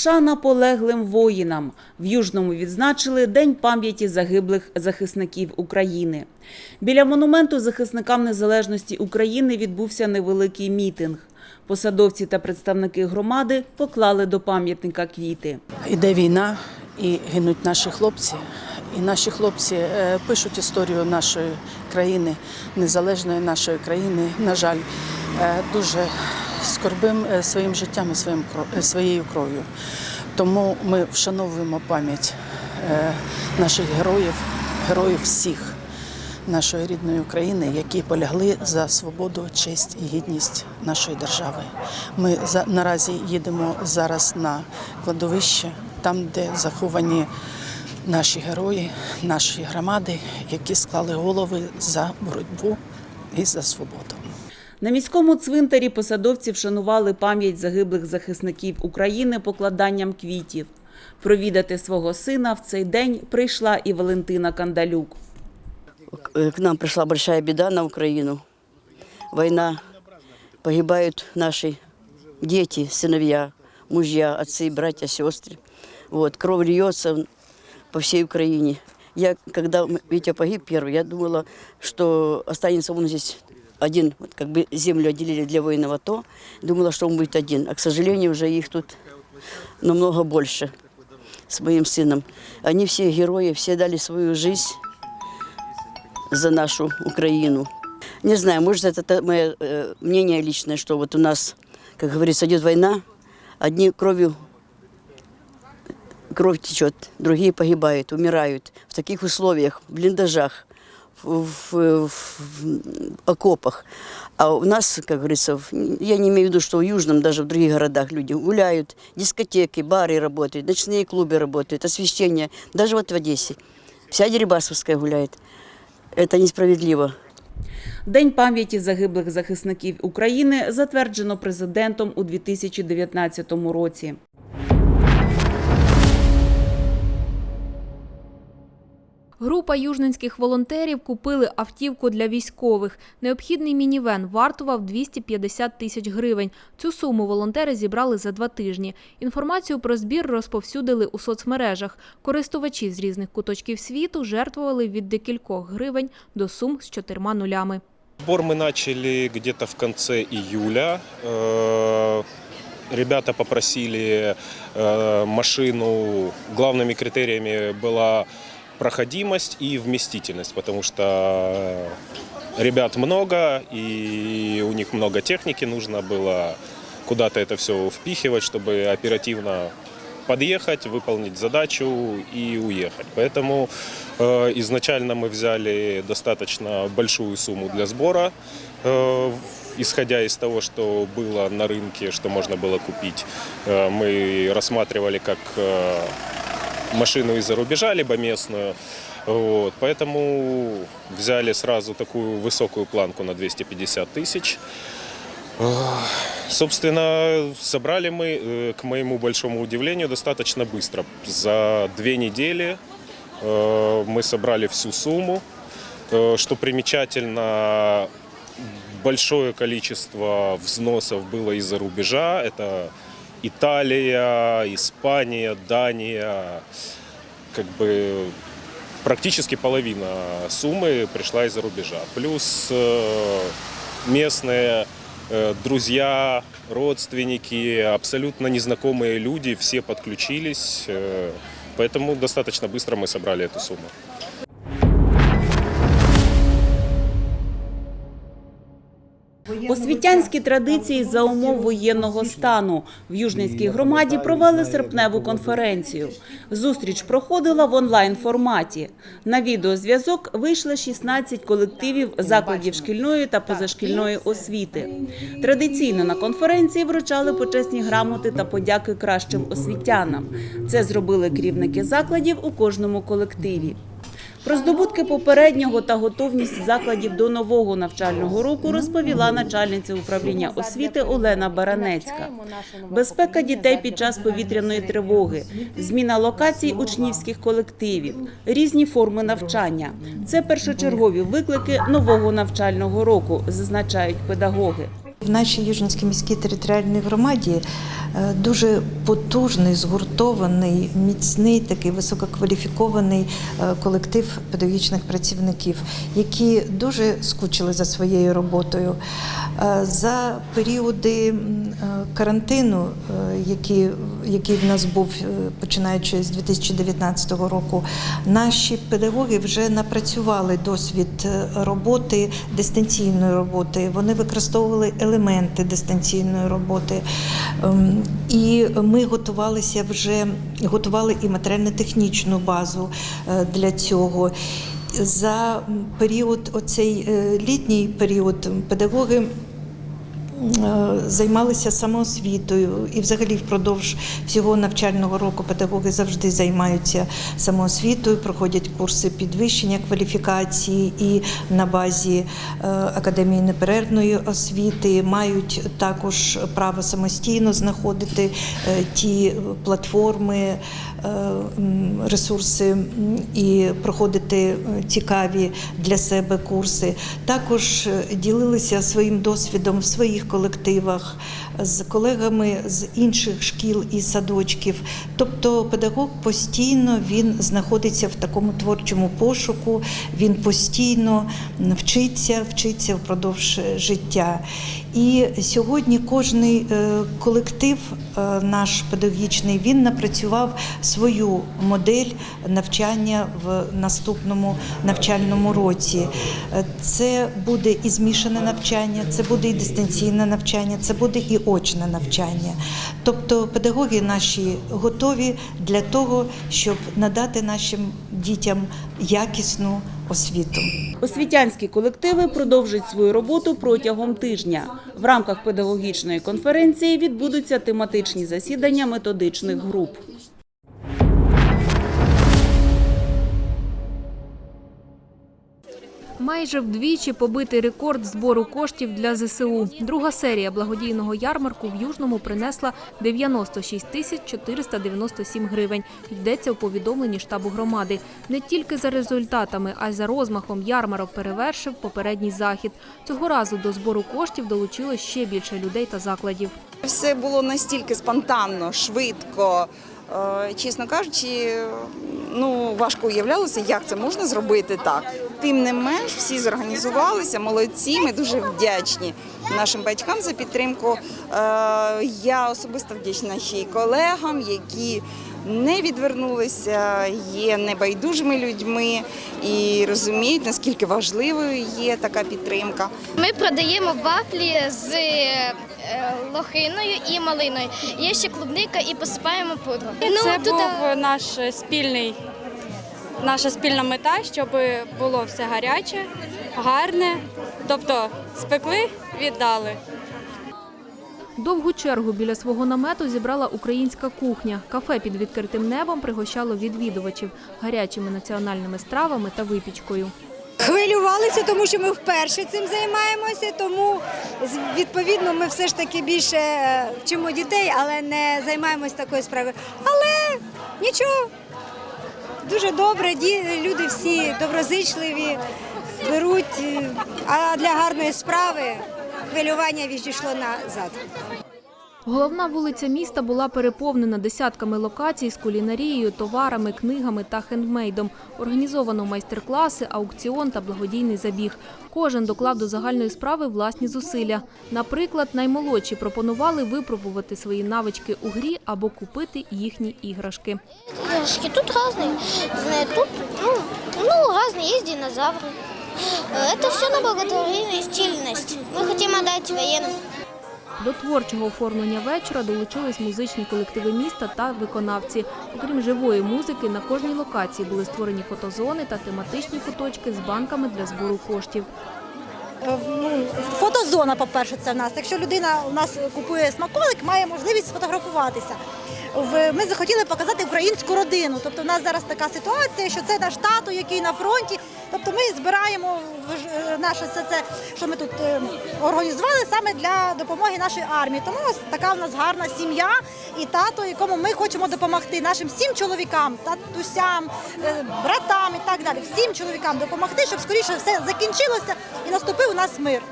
Шана полеглим воїнам. В Южному відзначили День пам'яті загиблих захисників України. Біля монументу захисникам незалежності України відбувся невеликий мітинг. Посадовці та представники громади поклали до пам'ятника квіти. Іде війна і гинуть наші хлопці. І наші хлопці е, пишуть історію нашої країни, незалежної нашої країни. На жаль, е, дуже скорбим е, своїм життям і своїм е, своєю кров'ю. Тому ми вшановуємо пам'ять е, наших героїв, героїв всіх нашої рідної України, які полягли за свободу, честь і гідність нашої держави. Ми наразі їдемо зараз на кладовище, там, де заховані наші герої, наші громади, які склали голови за боротьбу і за свободу. На міському цвинтарі посадовці вшанували пам'ять загиблих захисників України покладанням квітів. Провідати свого сина в цей день прийшла і Валентина Кандалюк. К нам пришла большая беда на Украину. Война. Погибают наши дети, сыновья, мужья, отцы, братья, сестры. Вот, кровь льется по всей Украине. Я, когда м- Витя погиб первый, я думала, что останется он здесь один, вот как бы землю отделили для воинов АТО, думала, что он будет один. А, к сожалению, уже их тут намного больше с моим сыном. Они все герои, все дали свою жизнь за нашу Украину. Не знаю, может, это та- мое э, мнение личное, что вот у нас, как говорится, идет война, одни кровью кровь течет, другие погибают, умирают в таких условиях, в блиндажах, в, в- в окопах. А у нас, как говорится, в- я не имею в виду, что в Южном, даже в других городах люди гуляют, дискотеки, бары работают, ночные клубы работают, освещение. Даже вот в Одессе. Вся Дерибасовская гуляет. Это несправедливо. День пам'яті загиблих захисників України затверджено президентом у 2019 році. Група южненських волонтерів купили автівку для військових. Необхідний мінівен вартував 250 тисяч гривень. Цю суму волонтери зібрали за два тижні. Інформацію про збір розповсюдили у соцмережах. Користувачі з різних куточків світу жертвували від декількох гривень до сум з чотирма нулями. Сбор мы начали где-то в конце июля. Э, Ребята попросили э, машину. Главными критериями была Проходимость и вместительность, потому что э, ребят много и у них много техники, нужно было куда-то это все впихивать, чтобы оперативно подъехать, выполнить задачу и уехать. Поэтому э, изначально мы взяли достаточно большую сумму для сбора, э, исходя из того, что было на рынке, что можно было купить. Э, мы рассматривали как э, машину из-за рубежа, либо местную. Вот, поэтому взяли сразу такую высокую планку на 250 тысяч. Собственно, собрали мы, э, к моему большому удивлению, достаточно быстро. За две недели э, мы собрали всю сумму. Э, Что примечательно, большое количество взносов было из-за рубежа. Это Италия, Испания, Дания. Как бы практически половина суммы пришла из-за рубежа. Плюс э, местные э, друзья, родственники, абсолютно незнакомые люди, все подключились. э, Поэтому достаточно быстро мы собрали эту сумму. Освітянські традиції за умов воєнного стану в Южненській громаді провели серпневу конференцію. Зустріч проходила в онлайн форматі. На відеозв'язок вийшли 16 колективів закладів шкільної та позашкільної освіти. Традиційно на конференції вручали почесні грамоти та подяки кращим освітянам. Це зробили керівники закладів у кожному колективі. Про здобутки попереднього та готовність закладів до нового навчального року розповіла начальниця управління освіти Олена Баранецька. Безпека дітей під час повітряної тривоги, зміна локацій учнівських колективів, різні форми навчання це першочергові виклики нового навчального року, зазначають педагоги. В нашій Южинській міській територіальній громаді е, дуже потужний, згуртований, міцний, такий висококваліфікований е, колектив педагогічних працівників, які дуже скучили за своєю роботою. Е, За періоди карантину, е, який, в нас був е, починаючи з 2019 року, наші педагоги вже напрацювали досвід е, роботи, дистанційної роботи. Вони використовували елементи дистанційної роботи. Ем, І ми готувалися вже готували і матеріально-технічну базу е, для цього. За період, оцей літній період, педагоги займалися самоосвітою і взагалі впродовж всього навчального року педагоги завжди займаються самоосвітою, проходять курси підвищення кваліфікації і на базі е, академії неперервної освіти мають також право самостійно знаходити е, ті платформи, е, ресурси і проходити е, цікаві для себе курси. Також е, ділилися своїм досвідом в своїх колективах з колегами з інших шкіл і садочків. Тобто педагог постійно він знаходиться в такому творчому пошуку, він постійно вчиться, вчиться впродовж життя. І сьогодні е, колектив е, наш педагогічний він напрацював свою модель навчання в наступному навчальному році. Е, Це буде і змішане навчання, це буде і дистанційне навчання, це буде і очне навчання. Тобто педагоги наші готові для того, щоб надати нашим дітям якісну освіту. Освітянські колективи продовжать свою роботу протягом тижня. В рамках педагогічної конференції відбудуться тематичні засідання методичних груп. Майже вдвічі побитий рекорд збору коштів для ЗСУ. Друга серія благодійного ярмарку в Южному принесла 96 тисяч 497 гривень. Йдеться у повідомленні штабу громади. Не тільки за результатами, а й за розмахом ярмарок перевершив попередній захід. Цього разу до збору коштів долучилось ще більше людей та закладів. Все було настільки спонтанно, швидко. Е, Чесно кажучи, ну важко уявлялося, як це можна зробити так. Тим не менш, всі зорганізувалися, молодці. Ми дуже вдячні нашим батькам за підтримку. Е, Я особисто вдячна ще й колегам, які не відвернулися, є небайдужими людьми і розуміють, наскільки важливою є така підтримка. Ми продаємо вафлі з лохиною і малиною. Є ще клубника і посипаємо пудру. Це тут, був е, наш спільний, наша спільна мета, щоб було все гаряче, гарне. Тобто спекли, віддали. Довгу чергу біля свого намету зібрала українська кухня. Кафе під відкритим небом пригощало відвідувачів гарячими національними стравами та випічкою. Хвилювалися, тому що ми вперше цим займаємося, тому відповідно ми все ж таки більше е, вчимо дітей, але не займаємось такою справою. Але нічого, дуже добре, люди всі доброзичливі, беруть, е, а для гарної справи хвилювання відійшло назад. Головна вулиця міста була переповнена десятками локацій з кулінарією, товарами, книгами та хендмейдом. Організовано майстер-класи, аукціон та благодійний забіг. Кожен доклав до загальної справи власні зусилля. Наприклад, наймолодші пропонували випробувати свої навички у грі або купити їхні іграшки. Игрушки тут разные. Знаю, Тут ну, ну, разные, есть динозавры. Э, Это все на благотворительность. Мы хотим отдать военным. До творчого оформлення вечора долучились музичні колективи міста та виконавці. Окрім живої музики, на кожній локації були створені фотозони та тематичні куточки з банками для збору коштів. ну, фотозона, по-перше, це в нас. Якщо людина у нас купує смаколик, має можливість сфотографуватися. Ми захотіли показати українську родину. Тобто, в нас зараз така ситуація, що це наш тато, який на фронті. Тобто, ми збираємо е, наше все це, що ми тут е, організували саме для допомоги нашій армії. Тому така в нас гарна сім'я і тато, якому ми хочемо допомогти нашим всім чоловікам, татусям, е, братам і так далі. Всім чоловікам допомогти, щоб скоріше все закінчилося і наступив у нас мир.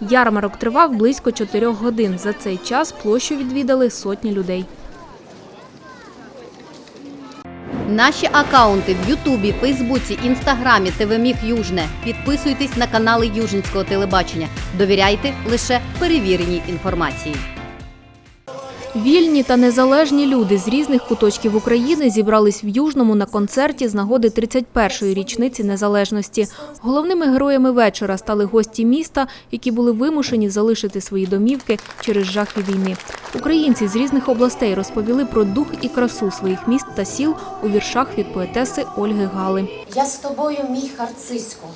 Ярмарок тривав близько чотирьох годин. За цей час площу відвідали сотні людей. Наші акаунти в Ютубі, Фейсбуці, Інстаграмі, ТВ Южне. Підписуйтесь на канали Южницького телебачення. Довіряйте лише перевіреній інформації. Вільні та незалежні люди з різних куточків України зібрались в Южному на концерті з нагоди 31-ї річниці незалежності. Головними героями вечора стали гості міста, які були вимушені залишити свої домівки через жахи війни. Українці з різних областей розповіли про дух і красу своїх міст та сіл у віршах від поетеси Ольги Гали. Я з тобою, мій харцизьку,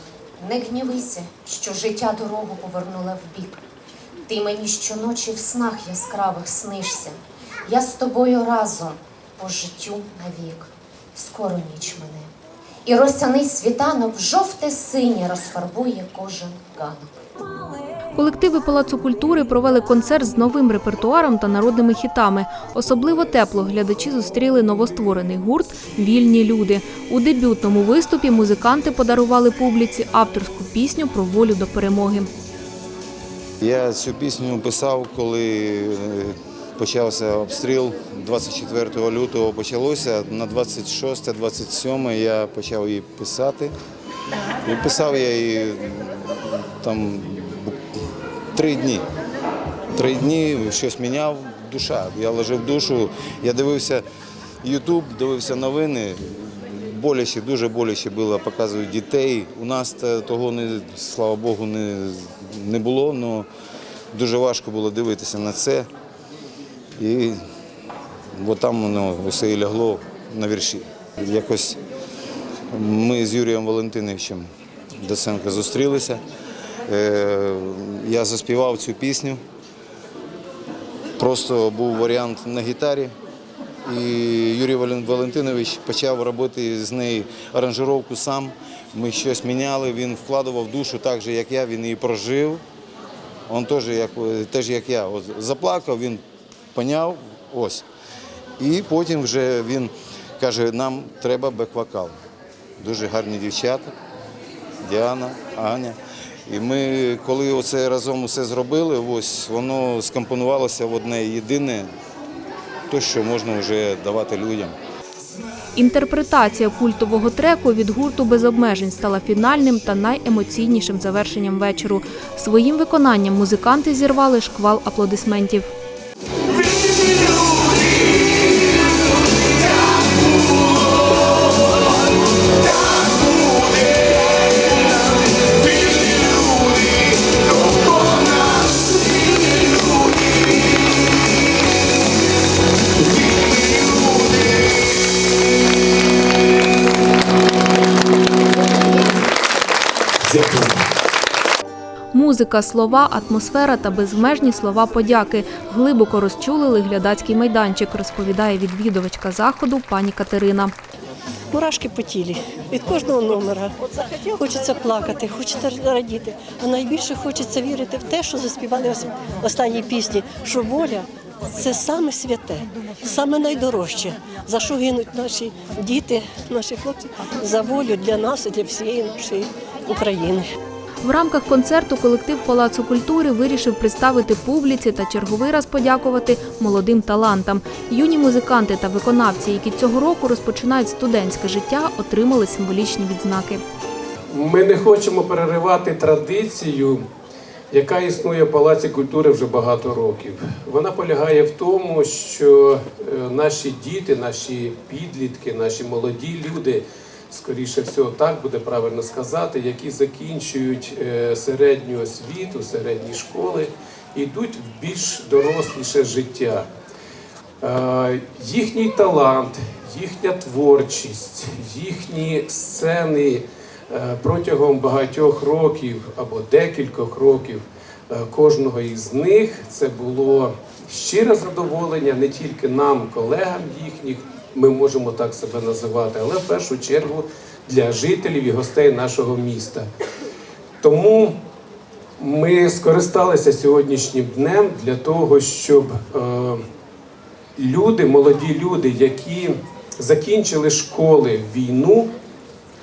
не гнівися, що життя дорогу повернула вбік. Ти мені щоночі в снах яскравих снишся. Я з тобою разом по життю навік. Скоро ніч мене. І росяний світанок в жовте синє розфарбує кожен ганок. Колективи Палацу культури провели концерт з новим репертуаром та народними хітами. Особливо тепло глядачі зустріли новостворений гурт Вільні люди. У дебютному виступі музиканти подарували публіці авторську пісню про волю до перемоги. Я цю пісню писав, коли е, почався обстріл. 24 лютого почалося. На 26-27 я почав її писати. І писав я її там три дні. Три дні щось міняв душа. Я лежав душу, я дивився Ютуб, дивився новини. Боляче, дуже боляче було, показують дітей. У нас того не, слава Богу, не, не було, але дуже важко було дивитися на це. І от там воно все і лягло на вірші. Якось ми з Юрієм Валентиновичем Доценко зустрілися. Я заспівав цю пісню. Просто був варіант на гітарі. І Юрій Валентинович почав робити з нею аранжировку сам. Ми щось міняли, він вкладував душу так же, як я, він її прожив. Він теж як, теж як я. От заплакав, він поняв, ось. І потім вже він каже, нам треба бек-вокал. Дуже гарні дівчата, Діана, Аня. І ми, коли оце разом усе зробили, ось воно скомпонувалося в одне єдине, то що можна вже давати людям. Інтерпретація культового треку від гурту без обмежень стала фінальним та найемоційнішим завершенням вечору. Своїм виконанням музиканти зірвали шквал аплодисментів. Музика, слова, атмосфера та безмежні слова подяки глибоко розчулили глядацький майданчик, розповідає відвідувачка заходу пані Катерина. Мурашки по тілі від кожного номера. Хочеться плакати, хочеться радіти. А найбільше хочеться вірити в те, що заспівали ос- останні пісні, що воля це саме святе, саме найдорожче, за що гинуть наші діти, наші хлопці, за волю для нас і для всієї нашої України. В рамках концерту колектив Палацу культури вирішив представити публіці та черговий раз подякувати молодим талантам. Юні музиканти та виконавці, які цього року розпочинають студентське життя, отримали символічні відзнаки. Ми не хочемо переривати традицію, яка існує в Палаці культури вже багато років. Вона полягає в тому, що е, наші діти, наші підлітки, наші молоді люди, скоріше всього, так буде правильно сказати, які закінчують е, середню освіту, середні школи, йдуть в більш доросліше життя. Е, Їхній талант, їхня творчість, їхні сцени е, протягом багатьох років або декількох років кожного із них це було щире задоволення не тільки нам, колегам їхніх, ми можемо так себе називати, але в першу чергу для жителів і гостей нашого міста. Тому ми скористалися сьогоднішнім днем для того, щоб е, люди, молоді люди, які закінчили школи війну,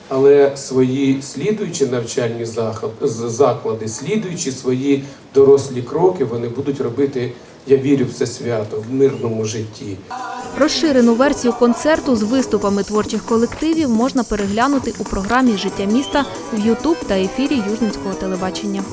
але свої слідуючі навчальні заклади, слідуючи свої дорослі кроки, вони будуть робити, я вірю в це свято, в мирному житті. Розширену версію концерту з виступами творчих колективів можна переглянути у програмі Життя міста в Ютуб та ефірі Южницького телебачення.